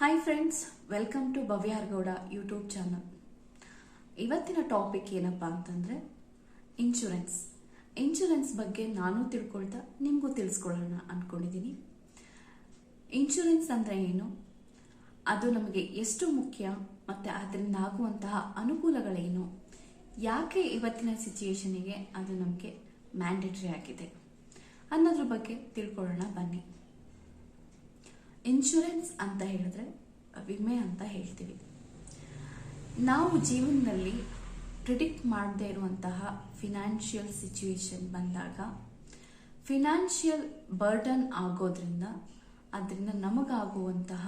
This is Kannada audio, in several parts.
Hi friends welcome to Bhavya R Gowda YouTube channel ಇವತ್ತಿನ ಟಾಪಿಕ್ ಏನಪ್ಪ ಅಂತಂದರೆ ಇನ್ಶೂರೆನ್ಸ್ ಇನ್ಶೂರೆನ್ಸ್ ಬಗ್ಗೆ ನಾನು ತಿಳ್ಕೊಳ್ತಾ ನಿಮಗೂ ತಿಳಿಸ್ಕೊಳ್ಳೋಣ ಅಂದ್ಕೊಂಡಿದ್ದೀನಿ ಇನ್ಶೂರೆನ್ಸ್ ಅಂದರೆ ಏನು? ಅದು ನಮಗೆ ಎಷ್ಟು ಮುಖ್ಯ ಮತ್ತು ಅದರಿಂದ ಆಗುವಂತಹ ಅನುಕೂಲಗಳೇನು? ಯಾಕೆ ಇವತ್ತಿನ ಸಿಚುಯೇಷನಿಗೆ ಅದು ನಮಗೆ ಮ್ಯಾಂಡೇಟರಿ ಆಗಿದೆ? ಅನ್ನೋದ್ರ ಬಗ್ಗೆ ತಿಳ್ಕೊಳ್ಳೋಣ ಬನ್ನಿ. ಇನ್ಶೂರೆನ್ಸ್ ಅಂತ ಹೇಳಿದ್ರೆ, ವಿಮೆ ಅಂತ ಹೇಳ್ತೀವಿ. ನಾವು ಜೀವನದಲ್ಲಿ ಪ್ರಿಡಿಕ್ಟ್ ಮಾಡದೇ ಇರುವಂತಹ ಫಿನಾನ್ಷಿಯಲ್ ಸಿಚುವೇಶನ್ ಬಂದಾಗ ಫಿನಾನ್ಷಿಯಲ್ ಬರ್ಡನ್ ಆಗೋದ್ರಿಂದ, ಅದರಿಂದ ನಮಗಾಗುವಂತಹ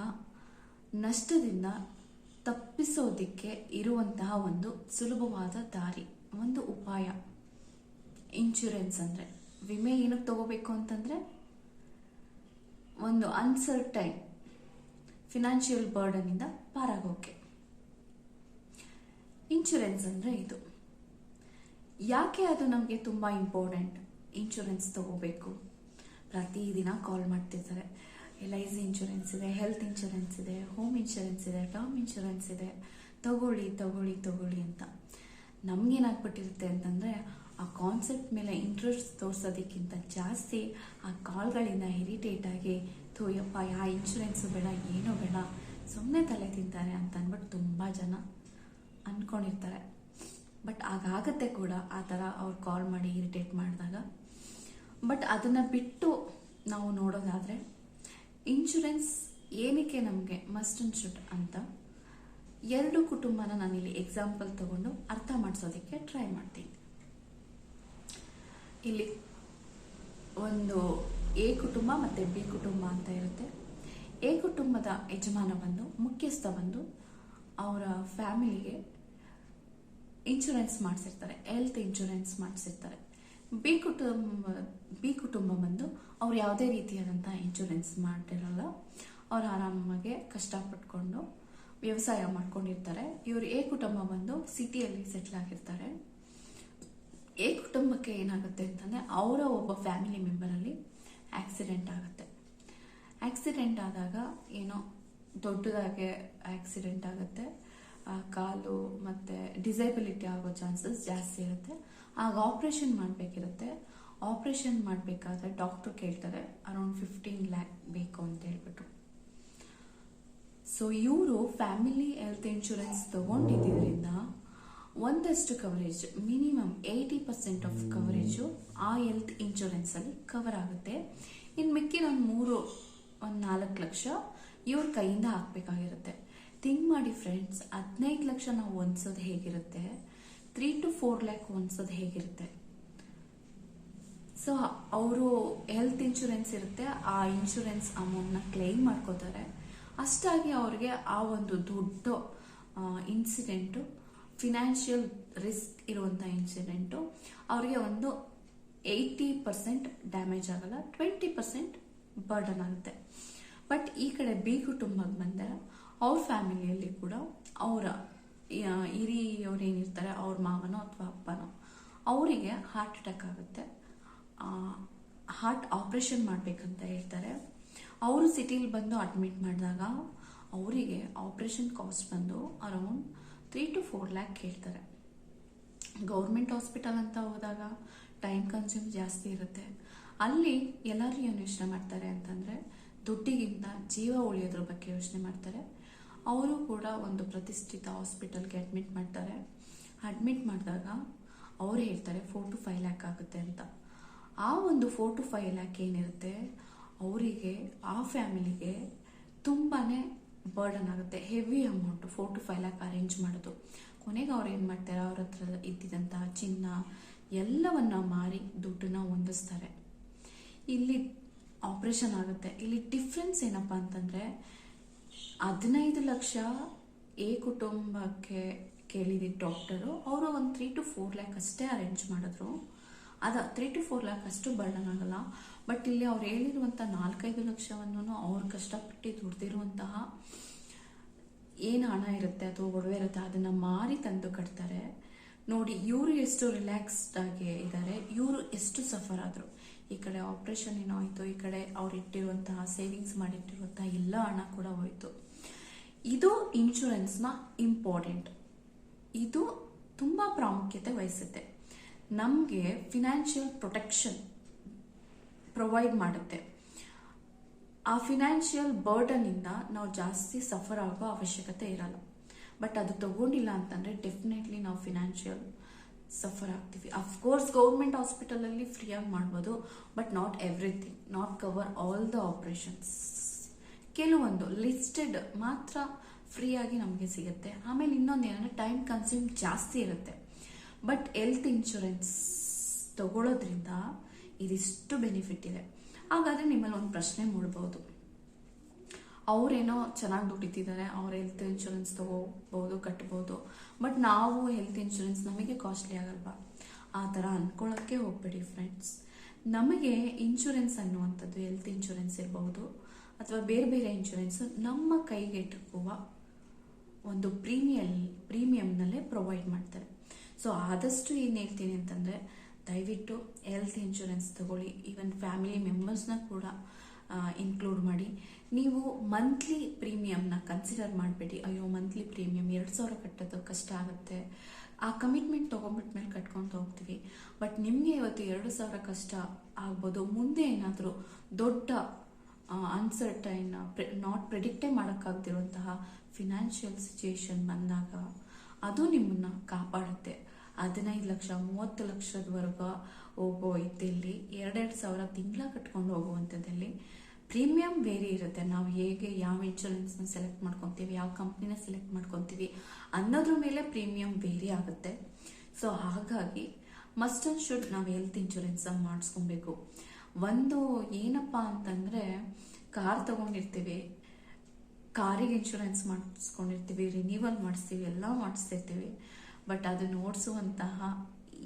ನಷ್ಟದಿಂದ ತಪ್ಪಿಸೋದಿಕ್ಕೆ ಇರುವಂತಹ ಒಂದು ಸುಲಭವಾದ ದಾರಿ, ಒಂದು ಉಪಾಯ. ಇನ್ಶೂರೆನ್ಸ್ ಅಂದರೆ, ವಿಮೆ ಏನಕ್ಕೆ ತಗೋಬೇಕು ಅಂತಂದರೆ ಒಂದು ಅನ್ಸರ್ಟೈನ್ ಫಿನಾನ್ಷಿಯಲ್ ಬರ್ಡನಿಂದ ಪಾರಾಗೋಕೆ. ಇನ್ಶೂರೆನ್ಸ್ ಅಂದರೆ ಇದು. ಯಾಕೆ ಅದು ನಮಗೆ ತುಂಬ ಇಂಪಾರ್ಟೆಂಟ್ ಇನ್ಶೂರೆನ್ಸ್ ತಗೋಬೇಕು. ಪ್ರತಿದಿನ ಕಾಲ್ ಮಾಡ್ತಿರ್ತಾರೆ. ಎಲ್ ಐ ಸಿ ಇನ್ಶೂರೆನ್ಸ್ ಇದೆ ಹೆಲ್ತ್ ಇನ್ಶೂರೆನ್ಸ್ ಇದೆ ಹೋಮ್ ಇನ್ಶೂರೆನ್ಸ್ ಇದೆ ಟರ್ಮ್ ಇನ್ಶೂರೆನ್ಸ್ ಇದೆ. ತಗೊಳ್ಳಿ ತಗೊಳ್ಳಿ ತಗೊಳ್ಳಿ ಅಂತ. ನಮಗೇನಾಗ್ಬಿಟ್ಟಿರುತ್ತೆ ಅಂತಂದರೆ ಆ ಕಾನ್ಸೆಪ್ಟ್ ಮೇಲೆ ಇಂಟ್ರೆಸ್ಟ್ ತೋರಿಸೋದಕ್ಕಿಂತ ಜಾಸ್ತಿ ಆ ಕಾಲ್ಗಳಿಂದ ಇರಿಟೇಟ್ ಆಗಿ ಥೋಯಪ್ಪ ಯಾ ಇನ್ಶೂರೆನ್ಸು ಬೇಡ, ಏನೂ ಬೇಡ ಸುಮ್ಮನೆ ತಲೆ ತಿಂತಾರೆ ಅಂತ ಅಂದ್ಬಿಟ್ಟು ತುಂಬ ಜನ ಅಂದ್ಕೊಂಡಿರ್ತಾರೆ ಬಟ್ ಆಗಾಗತ್ತೆ ಕೂಡ ಆ ಥರ ಅವ್ರು ಕಾಲ್ ಮಾಡಿ ಇರಿಟೇಟ್ ಮಾಡಿದಾಗ. ಬಟ್ ಅದನ್ನು ಬಿಟ್ಟು ನಾವು ನೋಡೋದಾದರೆ ಇನ್ಶೂರೆನ್ಸ್ ಏನಕ್ಕೆ ನಮಗೆ ಮಸ್ಟ್ ಅಂಡ್ ಶುಡ್ ಅಂತ ಎರಡು ಕುಟುಂಬನ ನಾನಿಲ್ಲಿ ಎಕ್ಸಾಂಪಲ್ ತಗೊಂಡು ಅರ್ಥ ಮಾಡಿಸೋದಕ್ಕೆ ಟ್ರೈ ಮಾಡ್ತೀನಿ. ಇಲ್ಲಿ ಒಂದು ಎ ಕುಟುಂಬ ಮತ್ತು ಬಿ ಕುಟುಂಬ ಅಂತ ಇರುತ್ತೆ. ಎ ಕುಟುಂಬದ ಯಜಮಾನ ಬಂದು ಮುಖ್ಯಸ್ಥ ಬಂದು ಅವರ ಫ್ಯಾಮಿಲಿಗೆ ಇನ್ಶೂರೆನ್ಸ್ ಮಾಡಿಸಿರ್ತಾರೆ, ಹೆಲ್ತ್ ಇನ್ಶೂರೆನ್ಸ್ ಮಾಡಿಸಿರ್ತಾರೆ. ಬಿ ಕುಟುಂಬ ಬಿ ಕುಟುಂಬ ಬಂದು ಅವ್ರು ಯಾವುದೇ ರೀತಿಯಾದಂಥ ಇನ್ಶೂರೆನ್ಸ್ ಮಾಡಿರಲ್ಲ ಅವ್ರು ಆರಾಮಾಗೆ ಕಷ್ಟಪಟ್ಕೊಂಡು ವ್ಯವಸಾಯ ಮಾಡ್ಕೊಂಡಿರ್ತಾರೆ. ಇವರು ಎ ಕುಟುಂಬ ಬಂದು ಸಿಟಿಯಲ್ಲಿ ಸೆಟ್ಲ್ ಆಗಿರ್ತಾರೆ. ಎ ಕುಟುಂಬಕ್ಕೆ ಏನಾಗುತ್ತೆ ಅಂತಂದರೆ ಅವರ ಒಬ್ಬ ಫ್ಯಾಮಿಲಿ ಮೆಂಬರಲ್ಲಿ ಆಕ್ಸಿಡೆಂಟ್ ಆಗುತ್ತೆ. ಆಕ್ಸಿಡೆಂಟ್ ಆದಾಗ ಏನೋ ದೊಡ್ಡದಾಗೆ ಆಕ್ಸಿಡೆಂಟ್ ಆಗುತ್ತೆ. ಕಾಲು ಮತ್ತು ಡಿಸೇಬಿಲಿಟಿ ಆಗೋ ಚಾನ್ಸಸ್ ಜಾಸ್ತಿ ಇರುತ್ತೆ. ಆಗ ಆಪ್ರೇಷನ್ ಮಾಡಬೇಕಿರುತ್ತೆ. ಆಪ್ರೇಷನ್ ಮಾಡಬೇಕಾದ್ರೆ ಡಾಕ್ಟ್ರು ಕೇಳ್ತಾರೆ ಅರೌಂಡ್ ಫಿಫ್ಟೀನ್ ಲ್ಯಾಕ್ ಬೇಕು ಅಂತ ಹೇಳ್ಬಿಟ್ಟು ಸೊ ಇವರು ಫ್ಯಾಮಿಲಿ ಹೆಲ್ತ್ ಇನ್ಶೂರೆನ್ಸ್ ತಗೊಂಡಿದ್ದರಿಂದ ಒಂದಷ್ಟು coverage minimum eighty percent of coverage ಆ ಹೆಲ್ತ್ ಇನ್ಶೂರೆನ್ಸಲ್ಲಿ ಕವರ್ ಆಗುತ್ತೆ. ಇನ್ನು ಮಿಕ್ಕಿದ ಒಂದು ಮೂರು, ಒಂದು ನಾಲ್ಕು ಲಕ್ಷ ಇವ್ರ ಕೈಯಿಂದ ಹಾಕಬೇಕಾಗಿರುತ್ತೆ. ಥಿಂಕ್ ಮಾಡಿ ಫ್ರೆಂಡ್ಸ್ ಹದಿನೈದು ಲಕ್ಷ ನಾವು ಹೊಂದ್ಸೋದು ಹೇಗಿರುತ್ತೆ? ತ್ರೀ ಟು ಫೋರ್ ಲ್ಯಾಕ್ ಹೊಂದ್ಸೋದು ಹೇಗಿರುತ್ತೆ? ಸೊ ಅವರು ಹೆಲ್ತ್ ಇನ್ಶೂರೆನ್ಸ್ ಇರುತ್ತೆ, ಆ ಇನ್ಶೂರೆನ್ಸ್ ಅಮೌಂಟ್ನ ಕ್ಲೈಮ್ ಮಾಡ್ಕೋತಾರೆ. ಅಷ್ಟಾಗಿ ಅವ್ರಿಗೆ ಆ ಒಂದು ದೊಡ್ಡ ಇನ್ಸಿಡೆಂಟು ಫಿನಾನ್ಷಿಯಲ್ ರಿಸ್ಕ್ ಇರುವಂಥ ಇನ್ಸಿಡೆಂಟು ಅವರಿಗೆ ಒಂದು ಏಯ್ಟಿ ಪರ್ಸೆಂಟ್ ಡ್ಯಾಮೇಜ್ ಆಗಲ್ಲ ಟ್ವೆಂಟಿ ಪರ್ಸೆಂಟ್ ಬರ್ಡನ್ ಆಗುತ್ತೆ. ಬಟ್ ಈ ಕಡೆ ಬಿ ಕುಟುಂಬಕ್ಕೆ ಬಂದರೆ ಅವ್ರ ಫ್ಯಾಮಿಲಿಯಲ್ಲಿ ಕೂಡ ಅವರ ಹಿರಿಯವ್ರು ಏನಿರ್ತಾರೆ, ಅವ್ರ ಮಾವನೋ ಅಥವಾ ಅಪ್ಪನೋ, ಅವರಿಗೆ ಹಾರ್ಟ್ ಅಟ್ಯಾಕ್ ಆಗುತ್ತೆ. ಹಾರ್ಟ್ ಆಪ್ರೇಷನ್ ಮಾಡಬೇಕಂತ ಹೇಳ್ತಾರೆ. ಅವರು ಸಿಟಿಲಿ ಬಂದು ಅಡ್ಮಿಟ್ ಮಾಡಿದಾಗ ಅವರಿಗೆ ಆಪ್ರೇಷನ್ ಕಾಸ್ಟ್ ಬಂದು around three to four lakh ಕೇಳ್ತಾರೆ. ಗೌರ್ಮೆಂಟ್ ಹಾಸ್ಪಿಟಲ್ ಅಂತ ಹೋದಾಗ ಟೈಮ್ ಕನ್ಸ್ಯೂಮ್ ಜಾಸ್ತಿ ಇರುತ್ತೆ. ಅಲ್ಲಿ ಎಲ್ಲರೂ ಏನು ಯೋಚನೆ ಮಾಡ್ತಾರೆ ಅಂತಂದರೆ ದುಡ್ಡಿಗಿಂತ ಜೀವ ಉಳಿಯೋದ್ರ ಬಗ್ಗೆ ಯೋಚನೆ ಮಾಡ್ತಾರೆ. ಅವರು ಕೂಡ ಒಂದು ಪ್ರತಿಷ್ಠಿತ ಹಾಸ್ಪಿಟಲ್ಗೆ ಅಡ್ಮಿಟ್ ಮಾಡ್ತಾರೆ. ಅಡ್ಮಿಟ್ ಮಾಡಿದಾಗ ಅವರು ಹೇಳ್ತಾರೆ ಫೋರ್ ಟು ಫೈವ್ ಲ್ಯಾಕ್ ಆಗುತ್ತೆ ಅಂತ. ಆ ಒಂದು ಫೋರ್ ಟು ಫೈವ್ ಲ್ಯಾಕ್ ಏನಿರುತ್ತೆ, ಅವರಿಗೆ, ಆ ಫ್ಯಾಮಿಲಿಗೆ ತುಂಬಾ ಬರ್ಡನ್ ಆಗುತ್ತೆ heavy amount four to five lakh arrange ಮಾಡೋದು. ಕೊನೆಗೆ ಅವ್ರು ಏನು ಮಾಡ್ತಾರೆ, ಅವ್ರ ಹತ್ರ ಇದ್ದಿದ್ದಂತಹ ಚಿನ್ನ ಎಲ್ಲವನ್ನ ಮಾರಿ ದುಡ್ಡನ್ನ ಹೊಂದಿಸ್ತಾರೆ. ಇಲ್ಲಿ ಆಪ್ರೇಷನ್ ಆಗುತ್ತೆ. ಇಲ್ಲಿ ಡಿಫ್ರೆನ್ಸ್ ಏನಪ್ಪ ಅಂತಂದರೆ, ಹದಿನೈದು ಲಕ್ಷ ಎ ಕುಟುಂಬಕ್ಕೆ ಕೇಳಿದ ಡಾಕ್ಟರು ಅವರು ಒಂದು ತ್ರೀ ಟು ಫೋರ್ ಲ್ಯಾಕ್ ಅಷ್ಟೇ ಅರೇಂಜ್ ಮಾಡಿದ್ರು. ಅದ ತ್ರೀ ಟು ಫೋರ್ ಲ್ಯಾಕ್ ಅಷ್ಟು ಬರ್ಡನ್ ಆಗಲ್ಲ. ಬಟ್ ಇಲ್ಲಿ ಅವ್ರು ಹೇಳಿರುವಂಥ ನಾಲ್ಕೈದು ಲಕ್ಷವನ್ನು ಅವ್ರು ಕಷ್ಟಪಟ್ಟು ದುಡ್ದಿರುವಂತಹ ಏನು ಹಣ ಇರುತ್ತೆ ಅಥವಾ ಒಡವೆ ಇರುತ್ತೆ ಅದನ್ನು ಮಾರಿ ತಂದು ಕಟ್ತಾರೆ. ನೋಡಿ, ಇವರು ಎಷ್ಟು ರಿಲ್ಯಾಕ್ಸ್ಡ್ ಆಗಿ ಇದ್ದಾರೆ ಇವರು ಎಷ್ಟು ಸಫರ್ ಆದರು. ಈ ಕಡೆ ಆಪ್ರೇಷನ್ ಏನೋ ಆಯಿತು, ಈ ಕಡೆ ಅವ್ರು ಇಟ್ಟಿರುವಂತಹ ಸೇವಿಂಗ್ಸ್ ಮಾಡಿಟ್ಟಿರುವಂತಹ ಎಲ್ಲ ಹಣ ಕೂಡ ಹೋಯಿತು. ಇದು ಇನ್ಶೂರೆನ್ಸ್ನ ಇಂಪಾರ್ಟೆಂಟ್ ಇದು ತುಂಬ ಪ್ರಾಮುಖ್ಯತೆ ವಹಿಸುತ್ತೆ. ನಮಗೆ ಫಿನಾನ್ಷಿಯಲ್ ಪ್ರೊಟೆಕ್ಷನ್ ಪ್ರೊವೈಡ್ ಮಾಡುತ್ತೆ. ಆ ಫಿನಾನ್ಷಿಯಲ್ ಬರ್ಡನಿಂದ ನಾವು ಜಾಸ್ತಿ ಸಫರ್ ಆಗೋ ಅವಶ್ಯಕತೆ ಇರಲ್ಲ. ಬಟ್ ಅದು ತಗೊಂಡಿಲ್ಲ ಅಂತಂದರೆ ಡೆಫಿನೆಟ್ಲಿ ನಾವು ಫಿನಾನ್ಷಿಯಲ್ ಸಫರ್ ಆಗ್ತೀವಿ. ಅಫ್ಕೋರ್ಸ್ ಗೌರ್ಮೆಂಟ್ ಹಾಸ್ಪಿಟಲಲ್ಲಿ ಫ್ರೀಯಾಗಿ ಮಾಡ್ಬೋದು but not everything not cover all the operations ಕೆಲವೊಂದು ಲಿಸ್ಟೆಡ್ ಮಾತ್ರ ಫ್ರೀಯಾಗಿ ನಮಗೆ ಸಿಗುತ್ತೆ. ಆಮೇಲೆ ಇನ್ನೊಂದು ಏನಂದರೆ ಟೈಮ್ ಕನ್ಸ್ಯೂಮ್ ಜಾಸ್ತಿ ಇರುತ್ತೆ. ಬಟ್ ಹೆಲ್ತ್ ಇನ್ಶೂರೆನ್ಸ್ ತಗೊಳ್ಳೋದ್ರಿಂದ ಇದಿಷ್ಟು ಬೆನಿಫಿಟ್ ಇದೆ. ಹಾಗಾದರೆ ನಿಮ್ಮಲ್ಲಿ ಒಂದು ಪ್ರಶ್ನೆ ಮೂಡ್ಬೋದು. ಅವರೇನೋ ಚೆನ್ನಾಗಿ ದುಡಿತಿದ್ದಾರೆ ಅವ್ರ ಹೆಲ್ತ್ ಇನ್ಶೂರೆನ್ಸ್ ತಗೋಬಹುದು ಕಟ್ಬೋದು. ಬಟ್ ನಾವು ಹೆಲ್ತ್ ಇನ್ಶೂರೆನ್ಸ್ ನಮಗೆ ಕಾಸ್ಟ್ಲಿ ಆಗಲ್ವಾ? ಆ ಥರ ಅಂದ್ಕೊಳ್ಳೋಕ್ಕೆ ಹೋಗ್ಬೇಡಿ ಫ್ರೆಂಡ್ಸ್ ನಮಗೆ ಇನ್ಶೂರೆನ್ಸ್ ಅನ್ನುವಂಥದ್ದು ಹೆಲ್ತ್ ಇನ್ಶೂರೆನ್ಸ್ ಇರಬಹುದು ಅಥವಾ ಬೇರೆ ಬೇರೆ ಇನ್ಶೂರೆನ್ಸ್ ನಮ್ಮ ಕೈಗೆಟುಕುವ ಒಂದು ಪ್ರೀಮಿಯಲ್ ಪ್ರೀಮಿಯಂನಲ್ಲೇ ಪ್ರೊವೈಡ್ ಮಾಡ್ತಾರೆ. ಸೊ ಆದಷ್ಟು ಏನು ಹೇಳ್ತೀನಿ ಅಂತಂದರೆ, ದಯವಿಟ್ಟು ಹೆಲ್ತ್ ಇನ್ಶೂರೆನ್ಸ್ ತಗೊಳ್ಳಿ. ಈವನ್ ಫ್ಯಾಮಿಲಿ ಮೆಂಬರ್ಸ್ನ ಕೂಡ ಇನ್ಕ್ಲೂಡ್ ಮಾಡಿ. ನೀವು ಮಂತ್ಲಿ ಪ್ರೀಮಿಯಮ್ನ ಕನ್ಸಿಡರ್ ಮಾಡಬೇಡಿ. ಅಯ್ಯೋ ಮಂತ್ಲಿ ಪ್ರೀಮಿಯಮ್ ಎರಡು ಸಾವಿರ ಕಟ್ಟೋದು ಕಷ್ಟ ಆಗುತ್ತೆ. ಆ ಕಮಿಟ್ಮೆಂಟ್ ತೊಗೊಂಡ್ಬಿಟ್ಮೇಲೆ ಕಟ್ಕೊಂಡು ಹೋಗ್ತೀವಿ. ಬಟ್ ನಿಮಗೆ ಇವತ್ತು ಎರಡು ಸಾವಿರ ಕಷ್ಟ ಆಗ್ಬೋದು. ಮುಂದೆ ಏನಾದರೂ ದೊಡ್ಡ ಅನ್ಸರ್ಟೈನ್ ನಾಟ್ ಪ್ರೆಡಿಕ್ಟೇ ಮಾಡೋಕ್ಕಾಗ್ದಿರುವಂತಹ ಫಿನಾನ್ಷಿಯಲ್ ಸಿಚುಯೇಷನ್ ಬಂದಾಗ, ಅದು ನಿಮ್ಮನ್ನು ಕಾಪಾಡುತ್ತೆ. ಹದಿನೈದು ಲಕ್ಷ, ಮೂವತ್ತು ಲಕ್ಷದವರೆಗೂ ಹೋಗೋ ಇದ್ದಲ್ಲಿ ಎರಡೆರಡು ಸಾವಿರ ತಿಂಗಳ ಕಟ್ಕೊಂಡು ಹೋಗುವಂಥದ್ದಲ್ಲಿ ಪ್ರೀಮಿಯಂ ಬೇರೆ ಇರುತ್ತೆ. ನಾವು ಹೇಗೆ ಯಾವ ಇನ್ಶೂರೆನ್ಸ್ನ ಸೆಲೆಕ್ಟ್ ಮಾಡ್ಕೊತೀವಿ, ಯಾವ ಕಂಪ್ನಿನ ಸೆಲೆಕ್ಟ್ ಮಾಡ್ಕೊತೀವಿ ಅನ್ನೋದ್ರ ಮೇಲೆ ಪ್ರೀಮಿಯಂ ಬೇರೆ ಆಗುತ್ತೆ. ಸೊ ಹಾಗಾಗಿ ಮಸ್ಟ್ ಅಂಡ್ ಶುಡ್ ನಾವು ಹೆಲ್ತ್ ಇನ್ಶೂರೆನ್ಸ್ ಮಾಡಿಸ್ಕೊಬೇಕು. ಒಂದು ಏನಪ್ಪ ಅಂತಂದರೆ ಕಾರ್ ತಗೊಂಡಿರ್ತೀವಿ ಕಾರಿಗೆ ಇನ್ಶೂರೆನ್ಸ್ ಮಾಡಿಸ್ಕೊಂಡಿರ್ತೀವಿ ರಿನ್ಯೂವಲ್ ಮಾಡಿಸ್ತೀವಿ, ಎಲ್ಲ ಮಾಡಿಸ್ತಿರ್ತೀವಿ. ಬಟ್ ಅದನ್ನು ನೋಡಿಸುವಂತಹ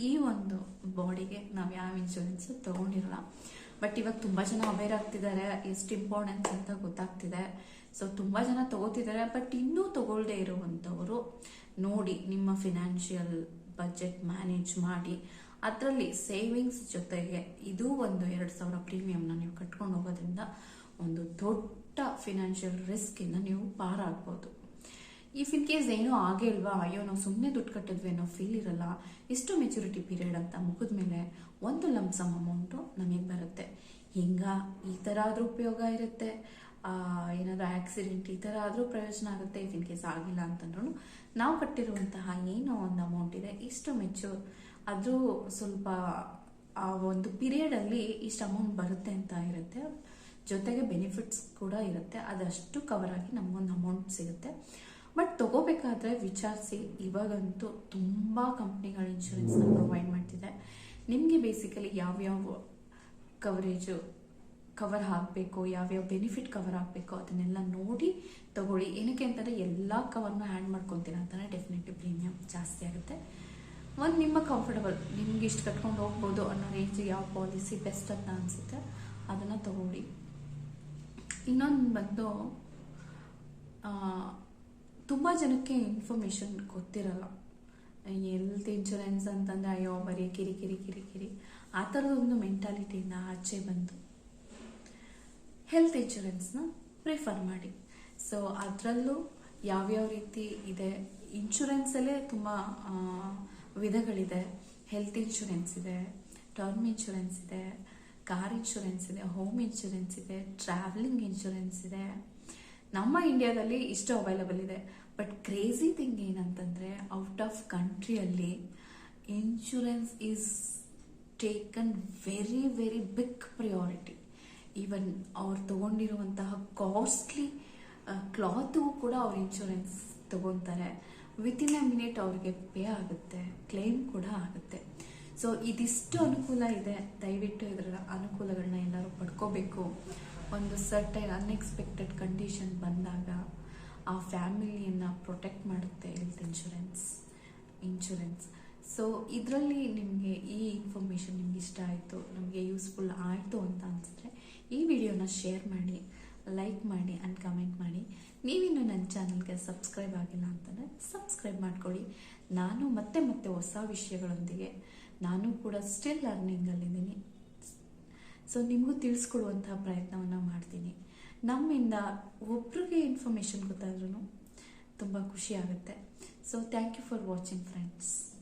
ಈ ಒಂದು ಬಾಡಿಗೆ ನಾವು ಯಾವ ಇನ್ಶೂರೆನ್ಸ್ ತಗೊಂಡಿರಲ್ಲ. ಬಟ್ ಇವಾಗ ತುಂಬ ಜನ ಅವೇರ್ ಆಗ್ತಿದ್ದಾರೆ ಎಷ್ಟು ಇಂಪಾರ್ಟೆನ್ಸ್ ಅಂತ ಗೊತ್ತಾಗ್ತಿದೆ. ಸೊ ತುಂಬ ಜನ ತಗೋತಿದ್ದಾರೆ ಬಟ್ ಇನ್ನೂ ತಗೊಳ್ಳದೇ ಇರುವಂಥವರು ನೋಡಿ ನಿಮ್ಮ ಫಿನಾನ್ಷಿಯಲ್ ಬಜೆಟ್ ಮ್ಯಾನೇಜ್ ಮಾಡಿ. ಅದರಲ್ಲಿ ಸೇವಿಂಗ್ಸ್ ಜೊತೆಗೆ ಇದು ಒಂದು ಎರಡು ಸಾವಿರ ಪ್ರೀಮಿಯಂನ ನೀವು ಕಟ್ಕೊಂಡು ಹೋಗೋದ್ರಿಂದ ಒಂದು ದೊಡ್ಡ ಫಿನಾನ್ಷಿಯಲ್ ರಿಸ್ಕಿಂದ ನೀವು ಪಾರಾಗ್ಬೋದು. ಇಫ್ ಇನ್ ಕೇಸ್ ಏನೂ ಆಗೇ ಇಲ್ವಾ, ಅಯ್ಯೋ, ನಾವು ಸುಮ್ಮನೆ ದುಡ್ಡು ಕಟ್ಟಿದ್ವಿ ಅನ್ನೋ ಫೀಲ್ ಇರಲ್ಲ, ಎಷ್ಟು ಮೆಚುರಿಟಿ ಪೀರಿಯಡ್ ಅಂತ ಮುಗಿದ ಮೇಲೆ ಒಂದು ಲಂಸಮ್ ಅಮೌಂಟು ನಮಗೆ ಬರುತ್ತೆ. ಹಿಂಗ? ಈ ಥರ ಆದರೂ ಉಪಯೋಗ ಇರುತ್ತೆ. ಏನಾದರೂ ಆಕ್ಸಿಡೆಂಟ್ ಈ ಥರ ಆದರೂ ಪ್ರಯೋಜನ ಆಗುತ್ತೆ ಇಫ್ ಇನ್ ಕೇಸ್ ಆಗಿಲ್ಲ ಅಂತಂದ್ರೂ ನಾವು ಕಟ್ಟಿರುವಂತಹ ಏನೋ ಒಂದು ಅಮೌಂಟ್ ಇದೆ, ಇಷ್ಟು ಮೆಚೂರ್ ಅದು ಸ್ವಲ್ಪ ಆ ಒಂದು ಪೀರಿಯಡಲ್ಲಿ ಇಷ್ಟು ಅಮೌಂಟ್ ಬರುತ್ತೆ ಅಂತ ಇರುತ್ತೆ. ಜೊತೆಗೆ ಬೆನಿಫಿಟ್ಸ್ ಕೂಡ ಇರುತ್ತೆ. ಅದಷ್ಟು ಕವರ್ ಆಗಿ ನಮಗೊಂದು ಅಮೌಂಟ್ ಸಿಗುತ್ತೆ. ಬಟ್ ತಗೋಬೇಕಾದ್ರೆ ವಿಚಾರಿಸಿ, ಇವಾಗಂತೂ ತುಂಬ ಕಂಪ್ನಿಗಳು ಇನ್ಶೂರೆನ್ಸ್ನ ಪ್ರೊವೈಡ್ ಮಾಡ್ತಿದೆ. ನಿಮಗೆ ಬೇಸಿಕಲಿ ಯಾವ್ಯಾವ ಕವರೇಜು ಕವರ್ ಆಗಬೇಕು, ಯಾವ್ಯಾವ ಬೆನಿಫಿಟ್ ಕವರ್ ಆಗಬೇಕು ಅದನ್ನೆಲ್ಲ ನೋಡಿ ತಗೊಳ್ಳಿ. ಏನಕ್ಕೆ ಅಂತಂದರೆ ಎಲ್ಲ ಕವರ್ನ ಹ್ಯಾಂಡ್ ಮಾಡ್ಕೊತೀರ ಅಂತಲೇ ಡೆಫಿನೆಟ್ಲಿ ಪ್ರೀಮಿಯಮ್ ಜಾಸ್ತಿ ಆಗುತ್ತೆ. ಒಂದು ನಿಮ್ಮ ಕಂಫರ್ಟಬಲ್ ನಿಮ್ಗೆ ಇಷ್ಟು ಕಟ್ಕೊಂಡು ಹೋಗ್ಬೋದು ಅನ್ನೋ ರೇಂಜ್ ಯಾವ ಪಾಲಿಸಿ ಬೆಸ್ಟ್ ಅಂತ ಅನಿಸುತ್ತೆ, ಅದನ್ನು ತಗೊಳ್ಳಿ. ಇನ್ನೊಂದು ಬಂದು ತುಂಬ ಜನಕ್ಕೆ ಇನ್ಫಾರ್ಮೇಷನ್ ಗೊತ್ತಿರಲ್ಲ. ಹೆಲ್ತ್ ಇನ್ಶೂರೆನ್ಸ್ ಅಂತಂದರೆ, ಅಯ್ಯೋ, ಬರೀ ಕಿರಿ ಕಿರಿ ಕಿರಿ ಕಿರಿ. ಆ ಥರದೊಂದು ಮೆಂಟಾಲಿಟಿಯಿಂದ ಆಚೆ ಬಂದು ಹೆಲ್ತ್ ಇನ್ಶೂರೆನ್ಸ್ನ ಪ್ರಿಫರ್ ಮಾಡಿ. ಸೊ ಅದರಲ್ಲೂ ಯಾವ್ಯಾವ ರೀತಿ ಇದೆ ಇನ್ಶೂರೆನ್ಸಲ್ಲೇ ತುಂಬ ವಿಧಗಳಿದೆ. ಹೆಲ್ತ್ ಇನ್ಶೂರೆನ್ಸ್ ಇದೆ ಟರ್ಮ್ ಇನ್ಶೂರೆನ್ಸ್ ಇದೆ ಕಾರ್ ಇನ್ಶೂರೆನ್ಸ್ ಇದೆ ಹೋಮ್ ಇನ್ಶೂರೆನ್ಸ್ ಇದೆ ಟ್ರಾವೆಲಿಂಗ್ ಇನ್ಶೂರೆನ್ಸ್ ಇದೆ. ನಮ್ಮ ಇಂಡಿಯಾದಲ್ಲಿ ಇಷ್ಟು ಅವೈಲಬಲ್ ಇದೆ. ಬಟ್ ಕ್ರೇಜಿ ಥಿಂಗ್ ಏನಂತಂದರೆ out of ಕಂಟ್ರಿಯಲ್ಲಿ insurance is taken very very big priority even ಅವ್ರು ತಗೊಂಡಿರುವಂತಹ ಕಾಸ್ಟ್ಲಿ ಕ್ಲಾತು ಕೂಡ ಅವ್ರು ಇನ್ಶೂರೆನ್ಸ್ ತಗೊತಾರೆ ಇನ್ ಎ ಮಿನಿಟ್ ಅವ್ರಿಗೆ ಪೇ ಆಗುತ್ತೆ ಕ್ಲೇಮ್ ಕೂಡ ಆಗುತ್ತೆ. ಸೊ ಇದಿಷ್ಟು ಅನುಕೂಲ ಇದೆ. ದಯವಿಟ್ಟು ಇದರ ಅನುಕೂಲಗಳನ್ನ ಎಲ್ಲರೂ ಪಡ್ಕೋಬೇಕು. ಒಂದು ಸರ್ಟೈನ್ ಅನ್ಎಕ್ಸ್ಪೆಕ್ಟೆಡ್ ಕಂಡೀಷನ್ ಬಂದಾಗ ಆ ಫ್ಯಾಮಿಲಿಯನ್ನು ಪ್ರೊಟೆಕ್ಟ್ ಮಾಡುತ್ತೆ ಹೆಲ್ತ್ ಇನ್ಶೂರೆನ್ಸ್ ಇನ್ಶೂರೆನ್ಸ್ ಸೊ ಇದರಲ್ಲಿ ನಿಮಗೆ ಈ ಇನ್ಫಾರ್ಮೇಷನ್ ನಿಮ್ಗೆ ಇಷ್ಟ ಆಯಿತು, ನಮಗೆ ಯೂಸ್ಫುಲ್ ಆಯಿತು ಅಂತ ಅನಿಸಿದ್ರೆ ಈ ವಿಡಿಯೋನ ಶೇರ್ ಮಾಡಿ ಲೈಕ್ ಮಾಡಿ ಆ್ಯಂಡ್ ಕಮೆಂಟ್ ಮಾಡಿ. ನೀವಿನ್ನು ನನ್ನ ಚಾನಲ್ಗೆ ಸಬ್ಸ್ಕ್ರೈಬ್ ಆಗಿಲ್ಲ ಅಂತಂದರೆ ಸಬ್ಸ್ಕ್ರೈಬ್ ಮಾಡ್ಕೊಳ್ಳಿ. ನಾನು ಮತ್ತೆ ಮತ್ತೆ ಹೊಸ ವಿಷಯಗಳೊಂದಿಗೆ ನಾನು ಕೂಡ ಸ್ಟಿಲ್ ಲರ್ನಿಂಗಲ್ಲಿದ್ದೀನಿ ಸೊ ನಿಮಗೂ ತಿಳಿಸ್ಕೊಡುವಂತಹ ಪ್ರಯತ್ನವನ್ನು ಮಾಡ್ತೀನಿ. ನಮ್ಮಿಂದ ಒಬ್ರಿಗೆ ಇನ್ಫಾರ್ಮೇಷನ್ ಗೊತ್ತಾದ್ರೂ ತುಂಬ ಖುಷಿ ಆಗುತ್ತೆ. So thank you for watching friends